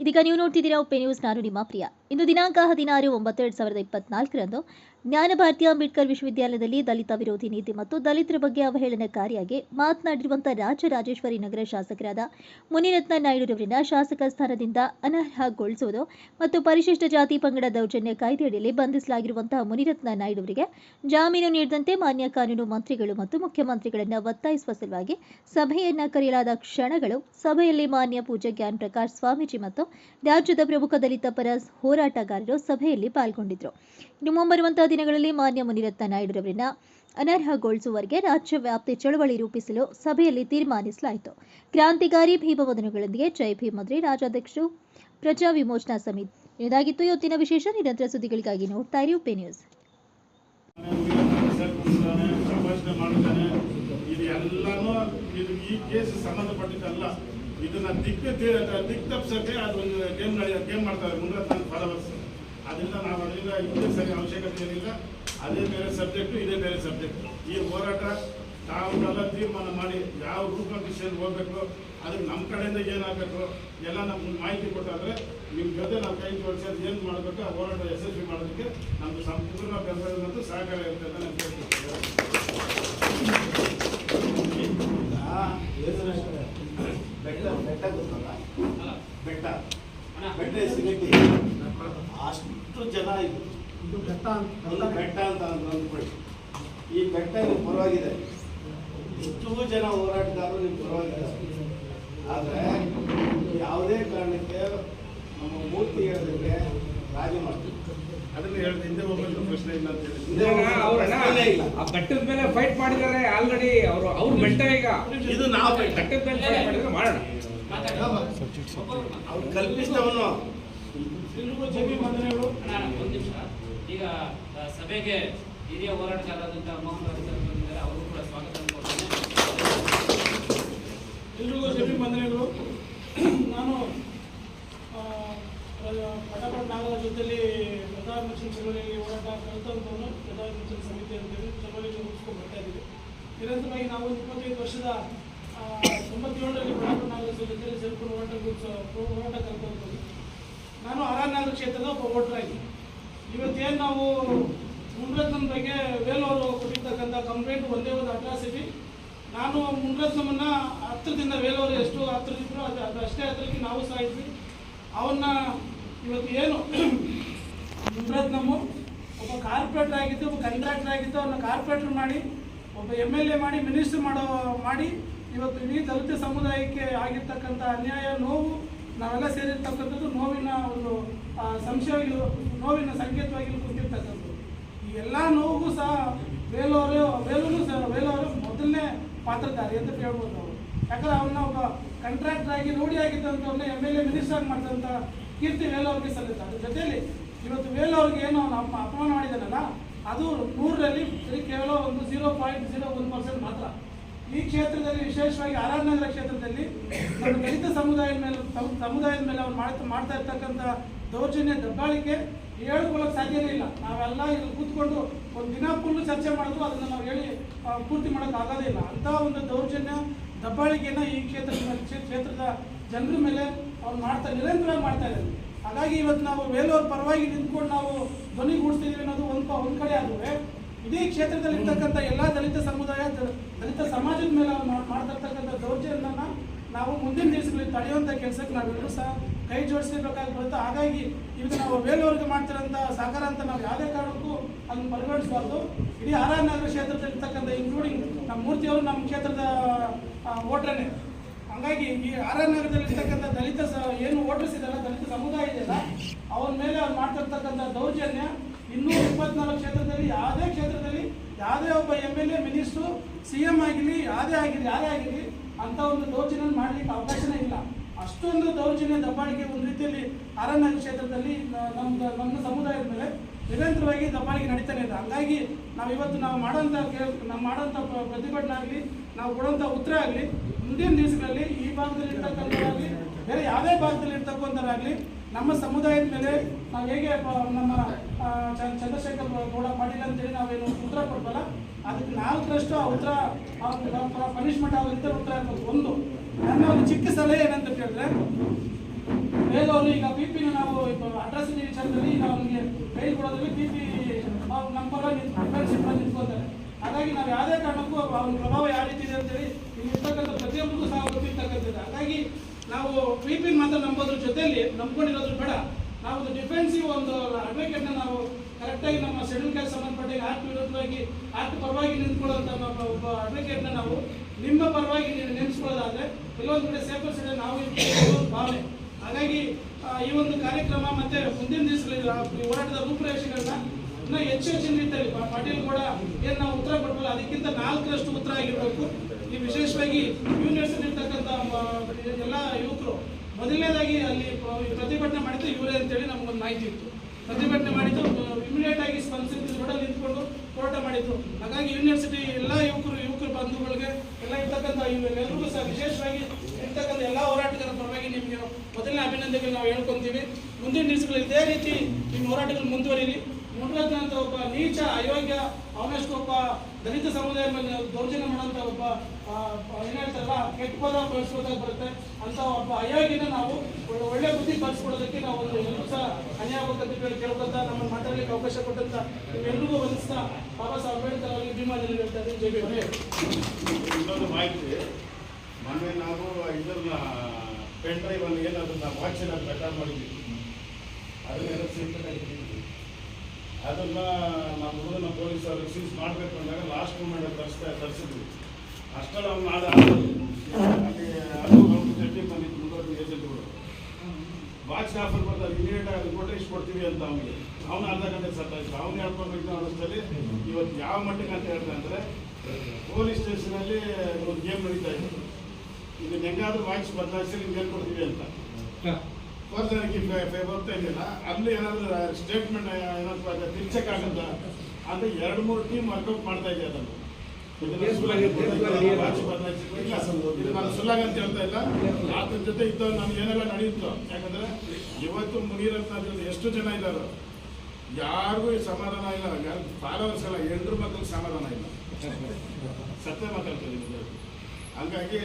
ಇದೀಗ ನೀವು ನೋಡ್ತಿದ್ದೀರಾ ಉಪ್ಪೆ ನ್ಯೂಸ್, ನಾನು ನಿಮ್ಮ ಪ್ರಿಯ. ಇಂದು ದಿನಾಂಕ ಹದಿನಾರು ಒಂಬತ್ತು ಎರಡು ಸಾವಿರದ ಇಪ್ಪತ್ನಾಲ್ಕರಂದು ಜ್ಞಾನ ಭಾರತಿ ಅಂಬೇಡ್ಕರ್ ವಿಶ್ವವಿದ್ಯಾಲಯದಲ್ಲಿ ದಲಿತ ವಿರೋಧಿ ನೀತಿ ಮತ್ತು ದಲಿತರ ಬಗ್ಗೆ ಅವಹೇಳನಕಾರಿಯಾಗಿ ಮಾತನಾಡಿರುವಂತಹ ರಾಜರಾಜೇಶ್ವರಿ ನಗರ ಶಾಸಕರಾದ ಮುನಿರತ್ನ ನಾಯ್ಡುರವರನ್ನ ಶಾಸಕ ಸ್ಥಾನದಿಂದ ಅನರ್ಹಗೊಳಿಸುವುದು ಮತ್ತು ಪರಿಶಿಷ್ಟ ಜಾತಿ ಪಂಗಡ ದೌರ್ಜನ್ಯ ಕಾಯ್ದೆಯಡಿಯಲ್ಲಿ ಬಂಧಿಸಲಾಗಿರುವಂತಹ ಮುನಿರತ್ನ ನಾಯ್ಡುವರಿಗೆ ಜಾಮೀನು ನೀಡದಂತೆ ಮಾನ್ಯ ಕಾನೂನು ಮಂತ್ರಿಗಳು ಮತ್ತು ಮುಖ್ಯಮಂತ್ರಿಗಳನ್ನು ಒತ್ತಾಯಿಸುವ ಸಲುವಾಗಿ ಸಭೆಯನ್ನ ಕರೆಯಲಾದ ಕ್ಷಣಗಳು ಸಭೆಯಲ್ಲಿ ಮಾನ್ಯ ಪೂಜೆ ಜ್ಞಾನ್ ಪ್ರಕಾಶ್ ಸ್ವಾಮೀಜಿ ಮತ್ತು ರಾಜ್ಯದ ಪ್ರಮುಖ ದಲಿತ ಪರ ಹೋರಾಟಗಾರರು ಸಭೆಯಲ್ಲಿ ಪಾಲ್ಗೊಂಡಿದ್ದರು. ಇನ್ನು ಮುಂಬರುವಂತಹ ದಿನಗಳಲ್ಲಿ ಮಾನ್ಯ ಮುನಿರತ್ನ ನಾಯ್ಡುರವರನ್ನ ಅನರ್ಹಗೊಳಿಸುವವರೆಗೆ ರಾಜ್ಯ ವ್ಯಾಪ್ತಿ ಚಳವಳಿ ರೂಪಿಸಲು ಸಭೆಯಲ್ಲಿ ತೀರ್ಮಾನಿಸಲಾಯಿತು. ಕ್ರಾಂತಿಕಾರಿ ಭೀಮವದನಗಳೊಂದಿಗೆ ಜೈ ಭೀಮದ್ರಿ ರಾಜ್ಯಾಧ್ಯಕ್ಷರು. ಪ್ರಜಾ ವಿಮೋಚನಾ ಸಮಿತಿ ಇದಾಗಿತ್ತು. ಇವತ್ತಿನ ವಿಶೇಷ ನಿರಂತರ ಸುದ್ದಿಗಳಿಗಾಗಿ ನೋಡ್ತಾ ಇರಿ ಉಪೆ ನ್ಯೂಸ್. ಇದನ್ನ ದಿಕ್ಕ ದಿಕ್ತಪ್ಸಕ್ಕೆ ಅದೊಂದು ಗೇಮ್ ಗೇಮ್ ಮಾಡ್ತಾರೆ ಮುಂದೆ ನನ್ನ ಫಾಲೋವರ್ಸ್ ಅದರಿಂದ ನಾವು ಅದರಿಂದ ಇದೇ ಸರಿ ಅವಶ್ಯಕತೆ ಏನಿಲ್ಲ. ಅದೇ ಬೇರೆ ಸಬ್ಜೆಕ್ಟು ಇದೇ ಬೇರೆ ಸಬ್ಜೆಕ್ಟು ಈ ಹೋರಾಟ ತಾವೆಲ್ಲ ತೀರ್ಮಾನ ಮಾಡಿ ಯಾವ ರೂಪ ವಿಷಯ ಹೋಗ್ಬೇಕು ಅದಕ್ಕೆ ನಮ್ಮ ಕಡೆಯಿಂದ ಏನಾಗಬೇಕು, ಎಲ್ಲ ನಮ್ಗೆ ಮಾಹಿತಿ ಕೊಟ್ಟಾದರೆ ನಿಮ್ಮ ಜೊತೆ ನಾವು ಕೈ ಜೋಡಿಸಿ ಏನು ಮಾಡಬೇಕು ಆ ಹೋರಾಟ ಯಶಸ್ವಿ ಮಾಡೋದಕ್ಕೆ ನಮ್ಮದು ಸಂಪೂರ್ಣ ಬೆಂಬಲ ಮತ್ತು ಸಹಕಾರ ಇರುತ್ತೆ ಅಂತ ನಾನು ಕೇಳ್ತೀನಿ ಬೆಟ್ಟ. ಗೊತ್ತಲ್ಲ ಬೆಟ್ಟ ಬೆಟ್ಟ ಸಿಗಟ್ಟಿ ಅಷ್ಟು ಜನ ಇದು ಇದು ಬೆಟ್ಟ ಅಂತ ಬೆಟ್ಟ ಅಂತ ಅಂದ್ಕೊಳ್ಳಿ. ಈ ಬೆಟ್ಟ ನಿಮ್ಗೆ ಪರವಾಗಿದೆ. ಎಷ್ಟೋ ಜನ ಹೋರಾಟಗಾರರು ನಿಮ್ಗೆ ಪರವಾಗಿದೆ ಆದರೆ ಯಾವುದೇ ಕಾರಣಕ್ಕೆ ನಮ್ಮ ಮೂರ್ತಿ ಹೇಳೋದಕ್ಕೆ ರಾಜಿ ಮಾಡ್ತೀವಿ. ಅದನ್ನ ಹೇಳಿದ ಹಿಂದೆ ಹೋಗ್ಬೇಕು ಪ್ರಶ್ನೆ ಇಲ್ಲ ಅಂತ ಹೇಳಿ ಇಲ್ಲ. ಆ ಬೆಟ್ಟದ ಮೇಲೆ ಫೈಟ್ ಮಾಡಿದ್ದಾರೆ ಆಲ್ರೆಡಿ ಅವರು ಅವ್ರ ಬೆಟ್ಟ ಈಗ. ಇದು ನಾವು ಬೆಟ್ಟ. ಬೆಟ್ಟದ ಮೇಲೆ ಫೈಟ್ ಮಾಡಿದ್ರೆ ಮಾಡೋಣ. ಅವ್ರು ಕಲ್ಪಿಸಿದವನು. ಒಂದ್ ನಿಮಿಷ. ಈಗ ಸಭೆಗೆ ಹಿರಿಯ ಹೋರಾಟಗಾರರಾದಂತಹ ಮೋಹನ್ ರಾವ್ ಸರ್ ಬಂದಿದ್ದಾರೆ. ಅವರು ಕೂಡ ಸ್ವಾಗತ ಎಲ್ರಿಗೂ ಜಮಿ ವಂದನೆಗಳು ನಾನು ಪಟಪಟ ಪಟಾಪಟ್ ಪ್ರಧಾನ ಪ್ರಧಾನಮಂತ್ರಿ ಚಳವಳಿಗೆ ಹೋರಾಟ ಕಲಿತಂತವನು ಪ್ರಧಾನಮಂತ್ರಿ ಸಮಿತಿ ಅಂತೇಳಿ ಚಳವಳಿಗೆ ರೂಪಿಸ್ಕೊಂಡು ಬರ್ತಾ ಇದ್ದೀವಿ. ನಿರಂತರವಾಗಿ ನಾವು ಇಪ್ಪತ್ತೈದು ವರ್ಷದ ಆ, ತೊಂಬತ್ತೇಳರಲ್ಲಿ ಪಟಾಪಟ್ ನಾಗರ ಜೊತೆಲಿ ಸೇರ್ಕೊಂಡು ಹೋರಾಟ ಹೋರಾಟ ಕಲಿತಂತದ್ದು ನಾನು ಆರಾಧನಗರ ಕ್ಷೇತ್ರದ ಒಬ್ಬ ವೋಟರ್ ಆಗಿದ್ದೀನಿ. ಇವತ್ತೇನು ನಾವು ಮುನ್ರತ್ನ ಬಗ್ಗೆ ವೇಲೂರು ಕೊಟ್ಟಿರ್ತಕ್ಕಂಥ ಕಂಪ್ಲೇಂಟ್ ಒಂದೇ ಒಂದು ಅಟ್ರಾಸಿಟಿ ನಾನು ಮುನ್ರತ್ನಮನ್ನ ಹತ್ತಿರದಿಂದ ವೇಲೂರು ಎಷ್ಟು ಹತ್ತಿರದಿದ್ರು ಅದು ಅದು ಅಷ್ಟೇ ಹತ್ತಿರಕ್ಕೆ ನಾವು ಸಹ ಇದ್ವಿ. ಅವನ್ನ ಇವತ್ತು ಏನು ಮುನ್ರತ್ನಮು ಒಬ್ಬ ಕಾರ್ಪೊರೇಟರ್ ಆಗಿದ್ದು, ಒಬ್ಬ ಕಂಟ್ರಾಕ್ಟರ್ ಆಗಿದ್ದು ಅವನ್ನ ಕಾರ್ಪೊರೇಟರ್ ಮಾಡಿ, ಒಬ್ಬ ಎಂ ಎಲ್ ಎ ಮಾಡಿ ಮಿನಿಸ್ಟರ್ ಮಾಡೋ ಮಾಡಿ ಇವತ್ತು ಇಡೀ ದಲಿತ ಸಮುದಾಯಕ್ಕೆ ಆಗಿರ್ತಕ್ಕಂಥ ಅನ್ಯಾಯ, ನೋವು, ನಾವೆಲ್ಲ ಸೇರಿರ್ತಕ್ಕಂಥದ್ದು ನೋವಿನ ಒಂದು ಸಂಶಯವಾಗಿ, ನೋವಿನ ಸಂಕೇತವಾಗಿ ಕುಂತಿರ್ತಕ್ಕಂಥದ್ದು. ಈ ಎಲ್ಲ ನೋವಿಗೂ ಸಹ ವೇಲೋರು ಬೇಲೂರು ಸಹ, ಬೇಲೂರು ಮೊದಲನೇ ಪಾತ್ರಧಾರಿ ಅಂತ ಹೇಳ್ಬೋದು ನಾವು. ಯಾಕಂದ್ರೆ ಅವನ್ನ ಒಬ್ಬ ಕಾಂಟ್ರಾಕ್ಟರ್ ಆಗಿ, ರೂಢಿ ಆಗಿದ್ದಂಥವ್ರನ್ನ ಎಂ ಎಲ್ ಎ ಮಿನಿಸ್ಟರ್ ಆಗಿ ಮಾಡಿದಂಥ ಕೀರ್ತಿ ವೇಲೂರಿಗೆ ಸಲ್ಲುತ್ತೆ ಅದ್ರ ಜೊತೆಯಲ್ಲಿ ಇವತ್ತು ವೇಲೂರಿಗೆ ಏನು ಅವನು ಅಪ, ಅಪಮಾನ ಮಾಡಿದಾನಲ್ಲ ಅದು ನೂರರಲ್ಲಿ ಕೇವಲ ಒಂದು ಜೀರೋ ಪಾಯಿಂಟ್ ಜೀರೋ ಒಂದು ಪರ್ಸೆಂಟ್ ಮಾತ್ರ. ಈ ಕ್ಷೇತ್ರದಲ್ಲಿ ವಿಶೇಷವಾಗಿ ಆರಾಧನಗರ ಕ್ಷೇತ್ರದಲ್ಲಿ ನಮ್ಮ ದಲಿತ ಸಮುದಾಯದ ಮೇಲೆ ಸಮ- ಸಮುದಾಯದ ಮೇಲೆ ಅವ್ರು ಮಾಡ್ತಾ ಮಾಡ್ತಾ ಇರ್ತಕ್ಕಂಥ ದೌರ್ಜನ್ಯ, ದಬ್ಬಾಳಿಕೆ ಹೇಳ್ಕೊಳ್ಳೋಕೆ ಸಾಧ್ಯನೇ ಇಲ್ಲ. ನಾವೆಲ್ಲ ಇಲ್ಲಿ ಕೂತ್ಕೊಂಡು ಒಂದು ದಿನ ಫುಲ್ಲು ಚರ್ಚೆ ಮಾಡಿದ್ರು ಅದನ್ನು ನಾವು ಹೇಳಿ ಪೂರ್ತಿ ಮಾಡೋಕ್ಕಾಗೋದೇ ಇಲ್ಲ. ಅಂಥ ಒಂದು ದೌರ್ಜನ್ಯ ದಬ್ಬಾಳಿಕೆಯನ್ನು ಈ ಕ್ಷೇತ್ರದ ಕ್ಷೇ- ಕ್ಷೇತ್ರದ ಜನರ ಮೇಲೆ ಅವ್ರು ಮಾಡ್ತಾ, ನಿರಂತರವಾಗಿ ಮಾಡ್ತಾ ಇದ್ದಾರೆ. ಹಾಗಾಗಿ ಇವತ್ತು ನಾವು ವೇಲೋರ್ ಪರವಾಗಿ ನಿಂತ್ಕೊಂಡು ನಾವು ಧ್ವನಿಗೂಡಿಸ್ತಿದ್ದೀವಿ ಅನ್ನೋದು ಒಂದು ಒಂದು ಕಡೆ ಆದ್ರೆ ಇಡೀ ಕ್ಷೇತ್ರದಲ್ಲಿ ಇರ್ತಕ್ಕಂಥ ಎಲ್ಲ ದಲಿತ ಸಮುದಾಯ ದಲಿತ ಸಮಾಜದ ಮೇಲೆ ಅವ್ರು ಮಾಡ್- ಮಾಡ್ತಾ ದೌರ್ಜನ್ಯನ ನಾವು ಮುಂದಿನ ದಿವಸಗಳಲ್ಲಿ ತಡೆಯುವಂಥ ಕೆಲಸಕ್ಕೆ ನಾವೆಲ್ಲರೂ ಸಹ ಕೈ ಜೋಡಿಸಬೇಕಾಗಿ ಬರುತ್ತೆ ಹಾಗಾಗಿ ಇದು ನಾವು ಬೇಲೂರಿಗೆ ಮಾಡ್ತಿರೋಂಥ ಸಹಕಾರ ಅಂತ ನಾವು ಯಾವುದೇ ಕಾರಣಕ್ಕೂ ಅದನ್ನು ಪರಿಗಣಿಸಬಾರ್ದು. ಇಡೀ ಆರ್ ನಗರ ಕ್ಷೇತ್ರದಲ್ಲಿ ಇರ್ತಕ್ಕಂಥ ಇನ್ಕ್ಲೂಡಿಂಗ್ ನಮ್ಮ ಮೂರ್ತಿಯವರು ನಮ್ಮ ಕ್ಷೇತ್ರದ ಓಟ್ರನೇ ಹಾಗಾಗಿ ಈ ಆರ್ ನಗರದಲ್ಲಿ ಇರ್ತಕ್ಕಂಥ ದಲಿತ ಏನು ವೋಟರ್ಸ್ ಇದೆಯಲ್ಲ ದಲಿತ ಸಮುದಾಯ ಇದೆಯಲ್ಲ ಅವ್ರ ಮೇಲೆ ಅವ್ರು ಮಾಡ್ತಿರ್ತಕ್ಕಂಥ ದೌರ್ಜನ್ಯ ಇನ್ನೂರ ಇಪ್ಪತ್ನಾಲ್ಕು ಕ್ಷೇತ್ರದಲ್ಲಿ, ಯಾವುದೇ ಕ್ಷೇತ್ರದಲ್ಲಿ, ಯಾವುದೇ ಒಬ್ಬ M L A minister C M ಆಗಿರಲಿ ಯಾವುದೇ ಆಗಿರಲಿ, ಯಾರೇ ಆಗಿರಲಿ, ಅಂತ ಒಂದು ದೌರ್ಜನ್ಯ ಮಾಡಲಿಕ್ಕೆ ಅವಕಾಶನೇ ಇಲ್ಲ. ಅಷ್ಟೊಂದು ದೌರ್ಜನ್ಯ, ದಬ್ಬಾಳಿಕೆ ಒಂದು ರೀತಿಯಲ್ಲಿ ಅರಣ್ಯ ಕ್ಷೇತ್ರದಲ್ಲಿ ನಮ್ಮ ನಮ್ಮ ಸಮುದಾಯದ ಮೇಲೆ ನಿರಂತರವಾಗಿ ದಬ್ಬಾಳಿಕೆ ನಡೀತಾನೆ ಇದೆ. ಹಂಗಾಗಿ ನಾವು ಇವತ್ತು ನಾವು ಮಾಡೋಂಥ ನಾವು ಮಾಡೋಂಥ ಪ್ರತಿಭಟನೆ ಆಗಲಿ, ನಾವು ಕೊಡೋಂಥ ಉತ್ತರ ಆಗಲಿ, ಮುಂದಿನ ದಿವಸಗಳಲ್ಲಿ ಈ ಭಾಗದಲ್ಲಿ ಇರ್ತಕ್ಕಂಥವ್ರಾಗಲಿ ಬೇರೆ ಯಾವುದೇ ಭಾಗದಲ್ಲಿ ಇರ್ತಕ್ಕಂಥವ್ರಾಗಲಿ ನಮ್ಮ ಸಮುದಾಯದ ಮೇಲೆ ನಾವು ಹೇಗೆ ನಮ್ಮ ಚಂದ್ರಶೇಖರ್ ಗೌಡ ಪಾಟೀಲ್ ಅಂತೇಳಿ ನಾವೇನು ಉತ್ತರ ಕೊಡ್ಬಲ್ಲ. ಅದಕ್ಕೆ ನಾಲ್ಕರಷ್ಟು ಆ ಉತ್ತರ ಪನಿಷ್ಮೆಂಟ್ ಆಗೋ ರೀತಿಯಲ್ಲಿ ಉತ್ತರ ಇರ್ಬೋದು ಒಂದು ನನ್ನ ಒಂದು ಚಿಕ್ಕ ಸಲಹೆ ಏನಂತ ಕೇಳಿದ್ರೆ ಬೇಗ ಅವರು ಈಗ ಪಿ ಪಿನ ನಾವು ಅಡ್ರೆಸ್ ವಿಚಾರದಲ್ಲಿ ನಾವು ಅವ್ರಿಗೆ ಕೈ ಕೊಡೋದ್ರಲ್ಲಿ ಪಿ ಪಿ ನಂಬರ್ ಪರ ಅಲ್ಲಿ ನಿಂತ್ಕೋತಾರೆ ಹಾಗಾಗಿ ನಾವು ಯಾವುದೇ ಕಾರಣಕ್ಕೂ ಅವ್ನ ಪ್ರಭಾವ ಯಾವ ರೀತಿ ಇದೆ ಅಂತೇಳಿ ಇಲ್ಲಿ ಇರ್ತಕ್ಕಂಥ ಪ್ರತಿಯೊಬ್ಬರಿಗೂ ಸಹ ಗೊತ್ತಿರ್ತಕ್ಕಂಥದ್ದು. ಹಾಗಾಗಿ ನಾವು ಪಿ ಪಿನ ಮಾತ್ರ ನಂಬೋದ್ರ ಜೊತೆಯಲ್ಲಿ ನಂಬ್ಕೊಂಡಿರೋದ್ರ ಬೇಡ. ನಾವು ಡಿಫೆನ್ಸಿವ್ ಒಂದು ಅಡ್ವೊಕೇಟ್ನ ನಾವು ಕರೆಕ್ಟಾಗಿ ನಮ್ಮ ಶೆಡ್ಯೂಲ್ ಕೆಲಸ ಸಂಬಂಧಪಟ್ಟ ಆಕ್ಟ್ ವಿರುದ್ಧವಾಗಿ ಆಕ್ಟ್ ಪರವಾಗಿ ನಿಂತ್ಕೊಳ್ಳೋಂಥ ಒಬ್ಬ ಅಡ್ವೊಕೇಟ್ನ ನಾವು ನಿಮ್ಮ ಪರವಾಗಿ ನೆನೆಸ್ಕೊಳ್ಳೋದಾದ್ರೆ ಕೆಲವೊಂದು ಕಡೆ ಸೇಫರ್ ಸೈಡ್ ನಾವು ಭಾವನೆ. ಹಾಗಾಗಿ ಈ ಒಂದು ಕಾರ್ಯಕ್ರಮ ಮತ್ತೆ ಮುಂದಿನ ದಿವಸಗಳಲ್ಲಿ ಹೋರಾಟದ ರೂಪುರೇಷೆಗಳನ್ನ ಇನ್ನೂ ಹೆಚ್ಚು ಹೆಚ್ಚಿನ ರೀತಿಯಲ್ಲಿ ಪಾಟೀಲ್ ಕೂಡ ಏನು ನಾವು ಉತ್ತರ ಕೊಡಬಲ್ಲ ಅದಕ್ಕಿಂತ ನಾಲ್ಕರಷ್ಟು ಉತ್ತರ ಆಗಿರ್ಬೇಕು. ಈ ವಿಶೇಷವಾಗಿ ಯೂನಿವರ್ಸಿಟಿ ಇರ್ತಕ್ಕಂಥ ಎಲ್ಲ ಯುವಕರು ಮೊದಲನೇದಾಗಿ ಅಲ್ಲಿ ಪ್ರತಿಭಟನೆ ಮಾಡಿದ್ದು ಇವರೇ ಅಂತೇಳಿ ನಮಗೊಂದು ಮಾಹಿತಿ ಇತ್ತು. ಪ್ರತಿಭಟನೆ ಮಾಡಿದ್ದು ಇಮಿಡಿಯೇಟ್ ಆಗಿ ಸ್ಪಂದಿಸಿ ರೋಡಲ್ಲಿ ನಿಂತ್ಕೊಂಡು ಹೋರಾಟ ಮಾಡಿದ್ರು ಹಾಗಾಗಿ ಯೂನಿವರ್ಸಿಟಿ ಎಲ್ಲ ಯುವಕರು ಯುವಕರ ಬಂಧುಗಳಿಗೆ ಎಲ್ಲ ಇರ್ತಕ್ಕಂಥ ಎಲ್ಲರಿಗೂ ಸಹ ವಿಶೇಷವಾಗಿ ಇರ್ತಕ್ಕಂಥ ಎಲ್ಲ ಹೋರಾಟಗಾರರ ಪರವಾಗಿ ನಿಮಗೆ ಮೊದಲನೇ ಅಭಿನಂದನೆಗಳು ನಾವು ಹೇಳ್ಕೊತೀವಿ. ಮುಂದಿನ ದಿವಸಗಳು ಇದೇ ರೀತಿ ನಿಮ್ಮ ಹೋರಾಟಗಳು ಮುಂದುವರಿಲಿ. ಅಂತ ಒಬ್ಬ ನೀಚ ಅಯೋಗ್ಯ ಅವನಷ್ಟು ಒಬ್ಬ ದಲಿತ ಸಮುದಾಯ ಮೇಲೆ ದೌರ್ಜನ್ಯ ಮಾಡೋಂಥ ಒಬ್ಬ ಏನ್ ಹೇಳ್ತಾರಲ್ಲ, ಕೆಟ್ಟ ಪದ ಬಳಸ್ಕೊಳ್ತಾ ಬರುತ್ತೆ ಅಂತ ಒಬ್ಬ ಅಯೋಗ್ಯನ ನಾವು ಒಳ್ಳೆ- ಬುದ್ಧಿ ಕಲಿಸ್ಕೊಡೋದಕ್ಕೆ ನಾವು ಒಂದು ಎಲ್ಲರೂ ಸಹ ಅನ್ಯಾಯ ಆಗುತ್ತೆ ಹೇಳಿ ಕೇಳ್ಕೊಂತ ನಮ್ಮ ಮಾತಾಡಲಿಕ್ಕೆ ಅವಕಾಶ ಕೊಟ್ಟಂತ ನಿಮ್ಮೆಲ್ಲರಿಗೂ ವಂದಿಸ್ತಾ ಬಾಬಾ ಸಾಹೇಬ್ ಅಂಬೇಡ್ಕರ್ ಅವರಿಗೆ ಭೀಮಾದಲ್ಲಿ ಹೇಳ್ತಾ ಇದ್ದೀನಿ ಜೈ. ಇನ್ನೊಂದು ಮಾಹಿತಿ ಮೊನ್ನೆ ನಾವು ಇದನ್ನ ಪೆನ್ ಡ್ರೈವ್ ಅಲ್ಲಿ ಏನು ಅದನ್ನ ವಾಚ್ ಎಲ್ಲ ರೆಕಾರ್ಡ್ ಮಾಡಿದ್ವಿ ಅದನ್ನೆಲ್ಲ ಇಟ್ಟಿದ್ವಿ. ಅದನ್ನ ನಮ್ಮ ಹುಡುಗನ ಪೊಲೀಸ್ ಅವ್ರಿಗೆ ಸೀಸ್ ಮಾಡಬೇಕು ಅಂದಾಗ ಲಾಸ್ಟ್ ಮೂಮೆಂಟ್ ತರಿಸ್ತಾ ತರಿಸಿದ್ವಿ. ಅಷ್ಟೇ ನಾವು ನಾಳೆ. ಅಲ್ಲಿ ಏಜೆಂಟ್ಗಳು ವಾಚ್ ಆಫರ್ ಬರ್ತಾರೆ ಇಮಿಡಿಯೇಟ್ ಕೊಟ್ಟರೆ ಇಷ್ಟು ಕೊಡ್ತೀವಿ ಅಂತ ಅವನಿಗೆ. ಅವನು ಅರ್ಧ ಗಂಟೆ ಸತ್ತಾಯ್ತು. ಅವ್ನು ಹೇಳ್ಕೊಬೇಕು ಅನ್ನೋಷ್ಟರಲ್ಲಿ ಇವತ್ತು ಯಾವ ಮಟ್ಟಿಗೆ ಅಂತ ಹೇಳ್ತಾ ಅಂದ್ರೆ ಪೊಲೀಸ್ ಸ್ಟೇಷನಲ್ಲಿ ಒಂದು ಗೇಮ್ ನಡೀತಾ ಇತ್ತು. ಇದನ್ನ ಹೆಂಗಾದ್ರೂ ವಾಚ್ ಬದಲಾಯಿಸಿ ನಿಮ್ಗೆ ಹೇಳ್ಕೊಡ್ತೀವಿ ಅಂತ. ಫರ್ದರ್ಗೆ ಬರ್ತಾ ಇದ್ದಿಲ್ಲ ಅಲ್ಲಿ ಏನಾದರೂ ಸ್ಟೇಟ್ಮೆಂಟ್ ಏನಾದ್ರು ತಿರ್ಚಕ್ ಆಗತ್ತ? ಅಂತ ಎರಡು ಮೂರು ಟೀಮ್ ವರ್ಕೌಟ್ ಮಾಡ್ತಾ ಇದೆ ಅದನ್ನು. ನಾನು ಸುಳ್ಳಾಗಿ ಅಂತ ಹೇಳ್ತಾ ಇಲ್ಲ. ಆತನ ಜೊತೆ ಇದ್ದ ನಮ್ಗೆ ಏನೆಲ್ಲ ನಡೆಯುತ್ತೋ ಯಾಕಂದ್ರೆ ಇವತ್ತು ಮುಗಿರಂತ ಎಷ್ಟು ಜನ ಇದ್ದಾರೋ ಯಾರಿಗೂ ಸಮಾಧಾನ ಇಲ್ಲ. ಫಾಲೋವರ್ಸ್ ಎಲ್ಲ ಎಲ್ಲರ ಮಕ್ಕಳಿಗೆ ಸಮಾಧಾನ ಇಲ್ಲ. ಸತ್ಯ ಮಾತಾಡ್ತಾರೆ ಹಾಗಾಗಿ ಹಂಗಾಗಿ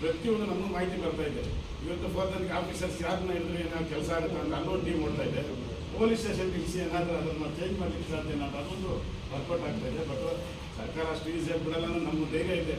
ಪ್ರತಿಯೊಂದು ನಮಗೂ ಮಾಹಿತಿ ಬರ್ತಾ ಇದೆ. ಇವತ್ತು ಫೋರ್ದನ್ಗೆ ಆಫೀಸರ್ಸ್ ಯಾರನ್ನ ಹಿಡಿದ್ರೆ ಏನಾದ್ರು ಕೆಲಸ ಆಗುತ್ತೆ ಅಂತ ಅಲ್ಲೊಂದು ಟೀಮ್ ಓಡ್ತಾ ಇದೆ. ಪೊಲೀಸ್ ಸ್ಟೇಷನ್ ಇಳಿಸಿ ಏನಾದರೂ ಅದನ್ನು ಚೇಂಜ್ ಮಾಡಲಿಕ್ಕೆ ಸಾಧ್ಯ ಅನ್ನೋದು ಅದೊಂದು ವರ್ಕೌಟ್ ಆಗ್ತಾ ಇದೆ. ಬಟ್ ಸರ್ಕಾರ ಅಷ್ಟು ಈಸಿಯಾಗಿ ಬಿಡಲ್ಲ ನಮ್ಮ ಧೈರ್ಯ ಇದೆ.